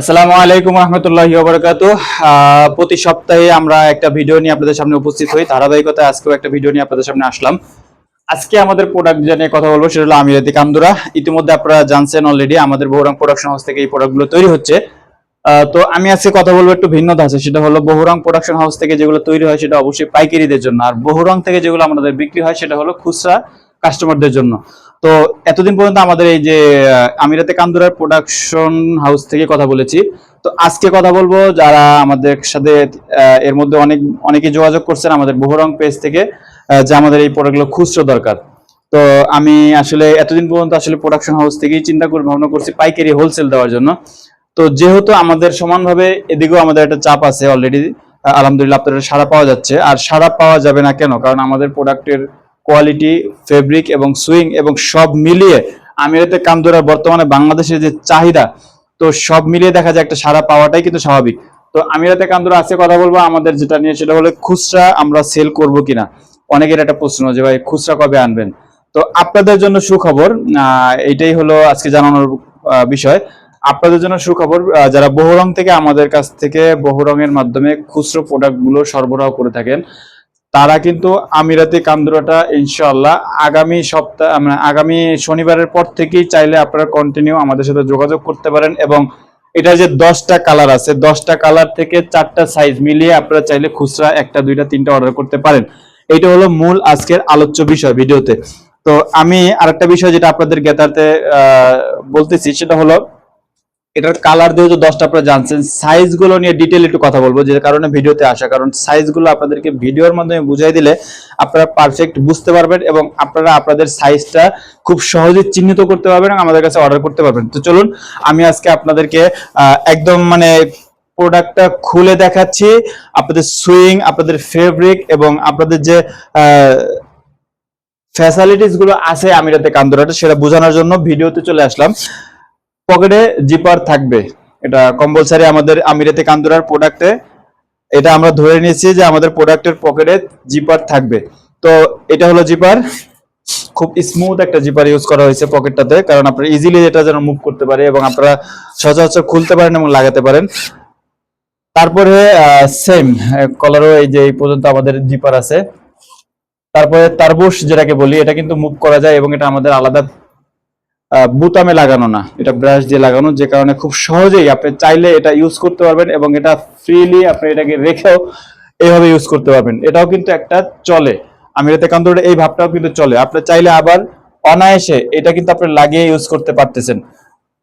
আসসালামু আলাইকুম রহমতুল্লাহি ওবরাকাতু প্রতি সপ্তাহে আমরা একটা ভিডিও নিয়ে আপনাদের সামনে উপস্থিত হই। ধারাবাহিকতায় আজকেও একটা ভিডিও নিয়ে আপনাদের সামনে আসলাম। আজকে আমাদের প্রোডাক্ট নিয়ে কথা বলব সেটা হলো আমিরাতি কামদুরা ইতিমধ্যে আপনারা জানছেন অলরেডি আমাদের বহুরং প্রোডাকশন হাউস থেকে এই প্রোডাক্টগুলো তৈরি হচ্ছে। তো আমি আজকে কথা বলব একটু ভিন্ন ধাঁচে সেটা হলো বহুরং প্রোডাকশন হাউস থেকে যেগুলো তৈরি হয় সেটা অবশ্যই পাইকারিদের জন্য। আর বহুরং থেকে যেগুলো আমাদের বিক্রি হয় সেটা হলো খুচরা। কাস্টমারদের জন্য। তো এতদিন পর্যন্ত আমাদের এই যে আমিরাতে কান্দুরার প্রোডাকশন হাউস থেকে কথা বলেছি। তো আজকে কথা বলব যারা আমাদের সাথে এর মধ্যে অনেক অনেকে যোগাযোগ করছেন আমাদের বহুরং পেজ থেকে যে আমাদের এই প্রোডাক্টগুলো খুচরো দরকার। তো আমি আসলে এতদিন পর্যন্ত আসলে প্রোডাকশন হাউস থেকেই চিন্তা করে, ভাবনা করছি পাইকারি হোলসেল দেওয়ার জন্য। তো যেহেতু আমাদের সমানভাবে এদিকেও আমাদের একটা চাপ আছে অলরেডি আলহামদুলিল্লাহ আপনাদের সারা পাওয়া যাচ্ছে। আর সারা পাওয়া যাবে না কেন? কারণ আমাদের প্রোডাক্টের কোয়ালিটি ফেব্রিক এবং সুইং এবং সব মিলিয়ে আমিরাতে কান্দুরার বর্তমানে বাংলাদেশের যে চাহিদা তো সব মিলিয়ে দেখা যায় একটা সারা পাওয়াটাই কিন্তু স্বাভাবিক। তো আমিরাতে কান্দুরা আজকে কথা বলব আমাদের যেটা নিয়ে সেটা হলো খুচরা আমরা সেল করব কিনা? অনেকের একটা প্রশ্ন যে ভাই খুচরা কবে আনবেন? তো আপনাদের জন্য সুখবর আহ, এইটাই হলো আজকে জানানোর বিষয়। আপনাদের জন্য সুখবর যারা বহুরং থেকে আমাদের কাছ থেকে বহুরঙের মাধ্যমে খুচরো প্রোডাক্টগুলো সরবরাহ করে থাকেন তারা কিন্তু আমিরাতি কান্দুরাটা ইনশাআল্লাহ আগামী সপ্তাহ মানে আগামী শনিবারের পর থেকেই চাইলে আপনারা কন্টিনিউ আমাদের সাথে যোগাযোগ করতে পারেন এবং এটা যে দশটা কালার আছে দশটা কালার থেকে চারটা সাইজ মিলিয়ে আপনারা চাইলে খুচরা একটা দুইটা তিনটা অর্ডার করতে পারেন। এটা হলো মূল আজকের আলোচ্য বিষয় ভিডিওতে। তো আমি আরেকটা বিষয় যেটা আপনাদের আহ, বলতেছি সেটা হলো এটার কালার যেহেতু দশটা আপনারা জানছেন। সাইজগুলো নিয়ে ডিটেল একটু কথা বলব, যে কারণে ভিডিওতে আসা। কারণ সাইজগুলো আপনাদেরকে ভিডিওর মাধ্যমে বুঝাই দিলে আপনারা পারফেক্ট বুঝতে পারবেন এবং আপনারা আপনাদের সাইজটা খুব সহজে চিহ্নিত করতে পারবেন আমাদের কাছে অর্ডার করতে পারবেন। তো চলুন, আমি আজকে আপনাদেরকে একদম মানে প্রোডাক্টটা খুলে দেখাচ্ছি। আপনাদের সুইং আপনাদের ফেব্রিক এবং আপনাদের যে ফ্যাসিলিটিসগুলো আছে আমিরাতে কান্দুরাতে সেটা বোঝানোর জন্য ভিডিওতে চলে আসলাম। পকেটে জিপার থাকবে। এটা কম্পালসারি আমাদের আমিরাতে কান্দুরার প্রোডাক্টে এটা আমরা ধরে নিয়েছি যে আমাদের প্রোডাক্টের পকেটে জিপার থাকবে। তো এটা হলো জিপার। খুব স্মুথ একটা জিপার ইউজ করা হয়েছে পকেটটাতে, কারণ আপনারা ইজিলি এটা যেন মুভ করতে পারে এবং আপনারা সচরাচর খুলতে পারেন এবং লাগাতে পারেন। তারপরে সেম কলারও এই যে এই পর্যন্ত আমাদের জিপার আছে। তারপরে তারবুশ যেটাকে বলি, এটা কিন্তু মুভ করা যায় এবং এটা আমাদের আলাদা বুতামে লাগানো না। এটা ব্রাশ দিয়ে লাগানো, যে কারণে খুব সহজেই আপনি চাইলে এটা ইউজ করতে পারবেন এবং এটা ফ্রিলি আপনি এটাকে রেখেও এইভাবে ইউজ করতে পারবেন। এটাও কিন্তু একটা চলে। আমি এতে কান্তরে এই ভাবটাও কিন্তু চলে। আপনি চাইলে আবার অনায়াসে এটা কিন্তু আপনি লাগিয়ে ইউজ করতে পারতেছেন।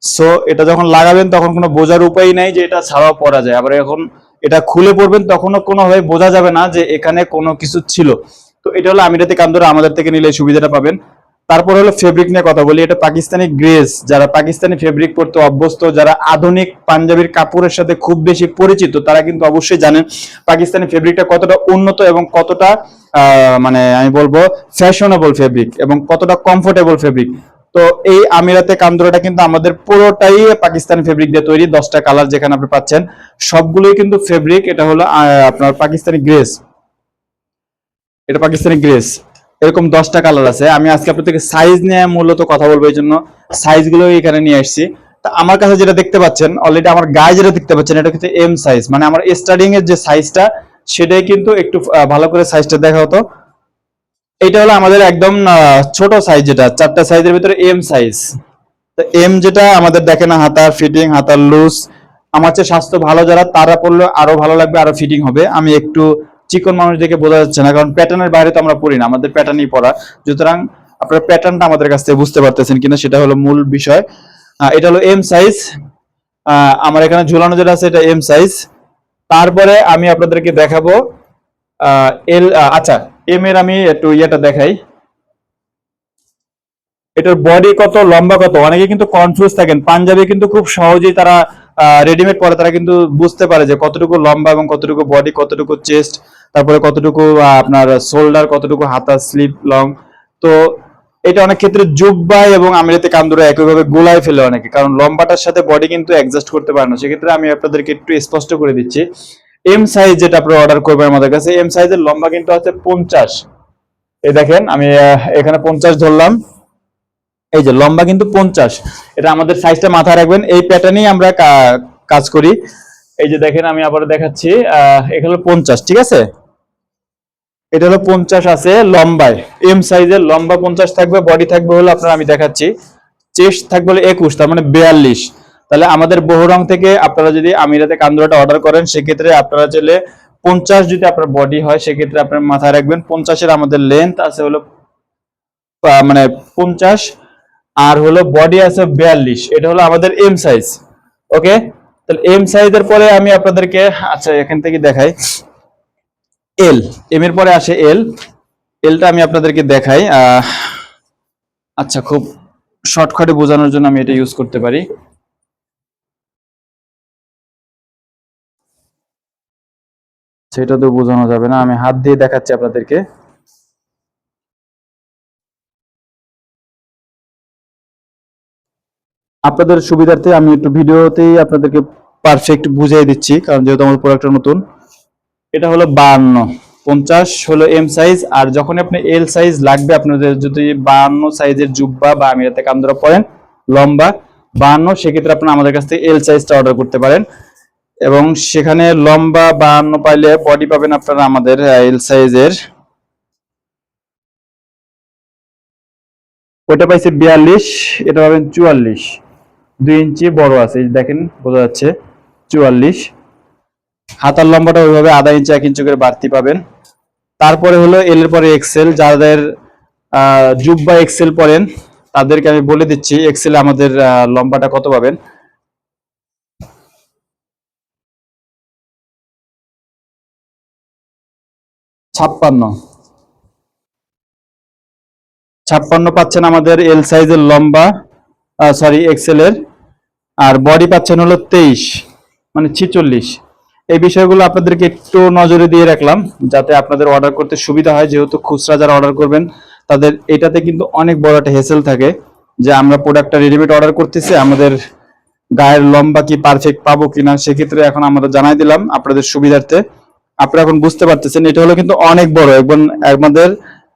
সো এটা যখন লাগাবেন তখন কোনো বোঝার উপায় নাই যে এটা ছাড়াও পরা যায়। আবার এখন এটা খুলে পড়বেন তখনও কোনোভাবে বোঝা যাবে না যে এখানে কোনো কিছু ছিল। তো এটা হলো আমিরাতে কান্দরা আমাদের থেকে নিলে সুবিধাটা পাবেন। তারপর হলো ফেব্রিক নিয়ে কথা বলি, এটা পাকিস্তানি গ্রেস, যারা পাকিস্তানি ফেব্রিক পরতে অভ্যস্ত, যারা আধুনিক পাঞ্জাবির কাপড়ের সাথে খুব বেশি পরিচিত, তারা কিন্তু অবশ্যই জানেন পাকিস্তানি ফেব্রিকটা কতটা উন্নত এবং কতটা মানে আমি বলব ফ্যাশনেবল ফেব্রিক এবং কতটা কমফোর্টেবল ফেব্রিক তো এই আমিরাতে কান্দুরাটা কিন্তু আমাদের পুরোটাই পাকিস্তানি ফেব্রিক দিয়ে তৈরি, দশটা কালার যেখানে আপনি পাচ্ছেন, সবগুলোই কিন্তু ফেব্রিক এটা হলো আপনার পাকিস্তানি গ্রেস। এটা পাকিস্তানি গ্রেস। এরকম দশটা কালার আছে। আমি আজকে আপনাদেরকে সাইজ নিয়ে মূলত কথা বলব, এই জন্য সাইজগুলো এখানে নিয়ে আসছি। তা আমার কাছে যেটা দেখতে পাচ্ছেন অলরেডি আমার গায়ে যেটা দেখতে পাচ্ছেন, এটা কিন্তু এম সাইজ মানে আমার স্টার্টিং এর যে সাইজটা সেটাই কিন্তু একটু ভালো করে সাইজটা দেখা হতো। এটা হলো আমাদের একদম ছোট সাইজ যেটা, চারটা সাইজের ভিতরে এম সাইজ তো এম যেটা আমাদের দেখে না, হাতার ফিটিং হাতার লুজ আমার চেয়ে স্বাস্থ্য ভালো যারা, তারা পড়লে আরও ভালো লাগবে, আরও ফিটিং হবে। আমি একটু চিকন মানুষ দেখে বোঝা যাচ্ছে না, কারণ প্যাটার্নের বাইরে তো আমরা পড়ি না, আমাদের প্যাটার্নই পড়া। সুতরাং আপনার প্যাটার্নটা আমাদের কাছ থেকে বুঝতে পারতেছেন কিনা, সেটা হলো মূল বিষয়। এটা হলো এম সাইজ আমার এখানে ঝুলানো যেটা আছে, এটা এম সাইজ তারপরে আমি আপনাদেরকে দেখাবো এল আচ্ছা এম এর আমি একটু ইয়েটা দেখাই। এটার বডি কত, লম্বা কত? অনেকে কিন্তু কনফিউজ থাকেন। পাঞ্জাবি কিন্তু খুব সহজেই তারা রেডিমেড পরে, তারা কিন্তু বুঝতে পারে যে কতটুকু লম্বা এবং কতটুকু বডি কতটুকু চেস্ট তারপরে কতটুকু আপনার শোল্ডার কতটুকু হাতা স্লিপ লং তো এটা অনেক ক্ষেত্রে জুব্বা এবং আমিরাতে কান্দুরা একইভাবে গোলায় ফেলে অনেকে, কারণ লম্বাটার সাথে বডি কিন্তু অ্যাডজাস্ট করতে পারে না। সেক্ষেত্রে আমি আপনাদেরকে একটু স্পষ্ট করে দিচ্ছি। এম সাইজ যেটা আপনারা অর্ডার করবেন আমাদের কাছে এম সাইজের লম্বা কিন্তু আছে পঞ্চাশ। এই দেখেন, আমি এখানে পঞ্চাশ ধরলাম। এই যে লম্বা কিন্তু পঞ্চাশ। এটা আমাদের সাইজটা মাথায় রাখবেন। এই প্যাটার্নই আমরা কাজ করি। এই যে দেখেন, আমি আবার দেখাচ্ছি এখানে পঞ্চাশ, ঠিক আছে? এটা হলো পঞ্চাশ আছে লম্বায়। এম সাইজের লম্বা পঞ্চাশ থাকবে বডি থাকবে হলো আপনার আমি দেখাচ্ছি। চেস্ট থাকবে হলো একুশ, তার মানে বিয়াল্লিশ। তাহলে আমাদের বহুরং থেকে আপনারা যদি আমিরাতে কান্দুরাটা অর্ডার করেন, সেক্ষেত্রে আপনারা চাইলে পঞ্চাশ যদি আপনার বডি হয়, সেক্ষেত্রে আপনার মাথায় রাখবেন। পঞ্চাশের আমাদের লেন্থ আছে হলো মানে পঞ্চাশ। আর হলো বডি আছে বিয়াল্লিশ। এটা হলো আমাদের এম সাইজ ওকে তাহলে এম সাইজের পরে আমি আপনাদেরকে আচ্ছা এখান থেকে দেখাই। এল এম এর পরে আসে এল এলটা আমি আপনাদেরকে দেখাই। আচ্ছা খুব শর্টকাটে বোঝানোর জন্য আমি এটা ইউজ করতে পারি। সেটা তো বোঝানো যাবে না, আমি হাত দিয়ে দেখাচ্ছি আপনাদেরকে। আপনাদের সুবিধার্থে আমি একটু ভিডিওতেই আপনাদেরকে পারফেক্ট বুঝিয়ে দিচ্ছি, কারণ যেহেতু আমার প্রোডাক্টটা নতুন। এটা হলো বাহান্ন পঞ্চাশ হলো এম সাইজ আর যখন আপনি এল সাইজ লাগবে, আপনাদের যদি বাহান্ন সাইজের জুব্বা বা আমিরাতে কান্দরা পরেন, লম্বা বাহান্ন সেক্ষেত্রে আপনারা আমাদের কাছ থেকে এল সাইজটা অর্ডার করতে পারেন। এবং সেখানে লম্বা বাহান্ন পাইলে বডি পাবেন আপনারা আমাদের এল সাইজের ওইটা পাইছে বিয়াল্লিশ, এটা পাবেন চুয়াল্লিশ। দুই ইঞ্চি বড় আছে দেখেন, বোঝা যাচ্ছে, চুয়াল্লিশ। হাতার লম্বাটা ওইভাবে আধা ইঞ্চি, এক ইঞ্চি করে বাড়তি পাবেন। তারপরে হলো এল এর পরে এক্সেল যাদের জুব বা এক্সেল পড়েন, তাদেরকে আমি বলে দিচ্ছি এক্সেল আমাদের লম্বাটা কত পাবেন। ছাপ্পান্ন। ছাপ্পান্ন পাচ্ছেন আমাদের এল সাইজের লম্বা সরি এক্সেলের আর বডি পাচ্ছেন হলো তেইশ মানে ছিচল্লিশ। এই বিষয়গুলো আপনাদেরকে একটু নজরে দিয়ে রাখলাম, যাতে আপনাদের অর্ডার করতে সুবিধা হয়। যেহেতু খুচরা যারা অর্ডার করবেন, তাদের এটাতে কিন্তু অনেক বড় একটা হেসেল থাকে যে আমরা প্রোডাক্টটা রেডিমেড অর্ডার করতেছি, আমাদের গায়ের লম্বা কি পারফেক্ট পাবো কিনা, সেক্ষেত্রে এখন আমরা জানাই দিলাম আপনাদের সুবিধার্থে। আপনারা এখন বুঝতে পারতেছেন, এটা হলো কিন্তু অনেক বড় এবং আমাদের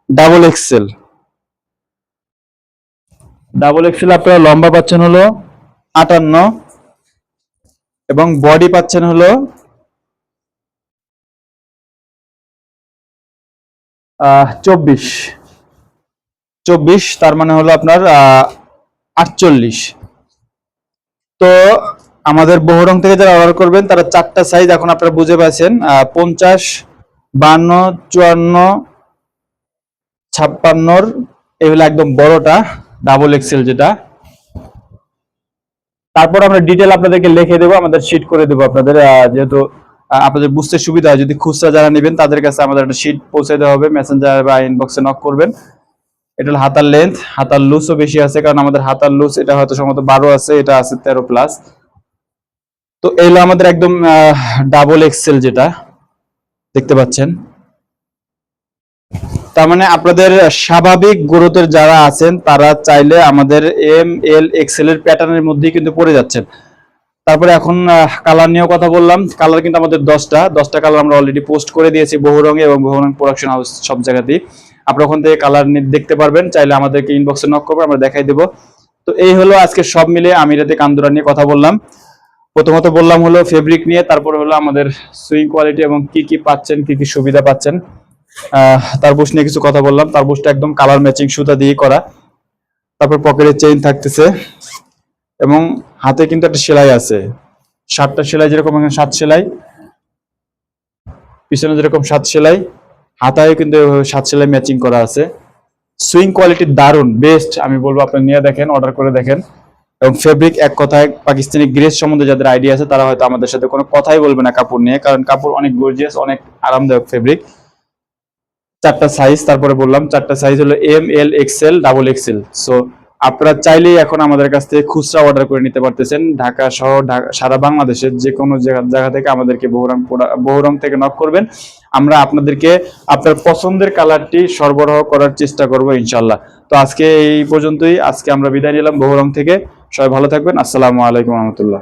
ডাবল এক্সেল ডাবল এক্সেল আপনারা লম্বা পাচ্ছেন হলো আটান্ন, এবং বডি পাচ্ছেন হলো চব্বিশ। চব্বিশ, তার মানে হলো আপনার আটচল্লিশ। তো আমাদের বহুরং থেকে যারা অর্ডার করবেন, তারা চারটা সাইজ এখন আপনারা বুঝে পাচ্ছেন পঞ্চাশ, বান্ন, চুয়ান্ন, ছাপ্পান্নর, এগুলো একদম বড়টা ডাবল এক্সেল যেটা। তারপর আমরা ডিটেল আপনাদেরকে লিখে দেবো, আমাদের শিট করে দেবো আপনাদের যেহেতু আপনাদের বুঝতে সুবিধা হয়। যদি খুচরা যারা নেবেন, তাদের কাছে আমাদের একটা শিট পৌঁছে দেওয়া হবে। মেসেঞ্জার বা ইনবক্সে নক করবেন। এটা হলো হাতার লেন্থ হাতার লুজও বেশি আছে, কারণ আমাদের হাতার লুজ এটা হয়তো সম্ভবত বারো আছে, এটা আছে তেরো প্লাস তো এই হলো আমাদের একদম ডাবল এক্সেল যেটা। দেখতে পাচ্ছেন? তার মানে আপনাদের স্বাভাবিক গ্রোথের যারা আছেন, তারা চাইলে আমাদের এম এল এক্সেল এর প্যাটার্নের মধ্যেই কিন্তু পড়ে যাচ্ছেন। তারপরে এখন কালার নিয়েও কথা বললাম। কালার কিন্তু আমাদের দশটা। দশটা কালার আমরা অলরেডি পোস্ট করে দিয়েছি, বহু রঙে এবং বহু রঙ প্রোডাকশন হাউস সব জায়গাতেই। আপনারা ওখান থেকে কালার দেখতে পারবেন, চাইলে আমাদেরকে ইনবক্সে নক করবেন, আমরা দেখাই দেবো। তো এই হলো আজকে সব মিলে আমি আমিরাতে কান্দুরা নিয়ে কথা বললাম। প্রথমত বললাম হলো ফেব্রিক নিয়ে, তারপরে হলো আমাদের সুইং কোয়ালিটি এবং কি কি পাচ্ছেন, কি কি সুবিধা পাচ্ছেন। তারবুশ নিয়ে কিছু কথা বললাম। তারবুশটা একদম কালার ম্যাচিং সুতা দিয়ে করা। তারপর পকেটে চেইন থাকতেছে। এবং হাতে কিন্তু একটা সেলাই আছে। সাতটা সেলাই যেরকম এখানে সাত সেলাই, পিছনে যেরকম সাত সেলাই হাতায় কিন্তু সাত সেলাই ম্যাচিং করা আছে। সুইং কোয়ালিটি দারুণ বেস্ট আমি বলব আপনি নিয়ে দেখেন অর্ডার করে দেখেন। এবং ফেব্রিক এক কথায় পাকিস্তানি গ্রেস সম্বন্ধে যাদের আইডিয়া আছে, তারা হয়তো আমাদের সাথে কোনো কথাই বলবে না কাপড় নিয়ে, কারণ কাপড় অনেক গর্জিয়াস অনেক আরামদায়ক ফেব্রিক চারটা সাইজ তারপরে বললাম, চারটা সাইজ হলো M L XL double XL so আপনারা চাইলেই এখন আমাদের কাছ থেকে খুচরা অর্ডার করে নিতে পারতেছেন। ঢাকা সহ সারা বাংলাদেশের যে কোনো জায়গা থেকে আমাদেরকে বহুরং বহুরং থেকে নক করবেন। আমরা আপনাদেরকে আপনার পছন্দের কালারটি সরবরাহ করার চেষ্টা করব ইনশাল্লাহ তো আজকে এই পর্যন্তই। আজকে আমরা বিদায় নিলাম বহুরং থেকে। সবাই ভালো থাকবেন। আসসালামু আলাইকুম রহমতুল্লাহ।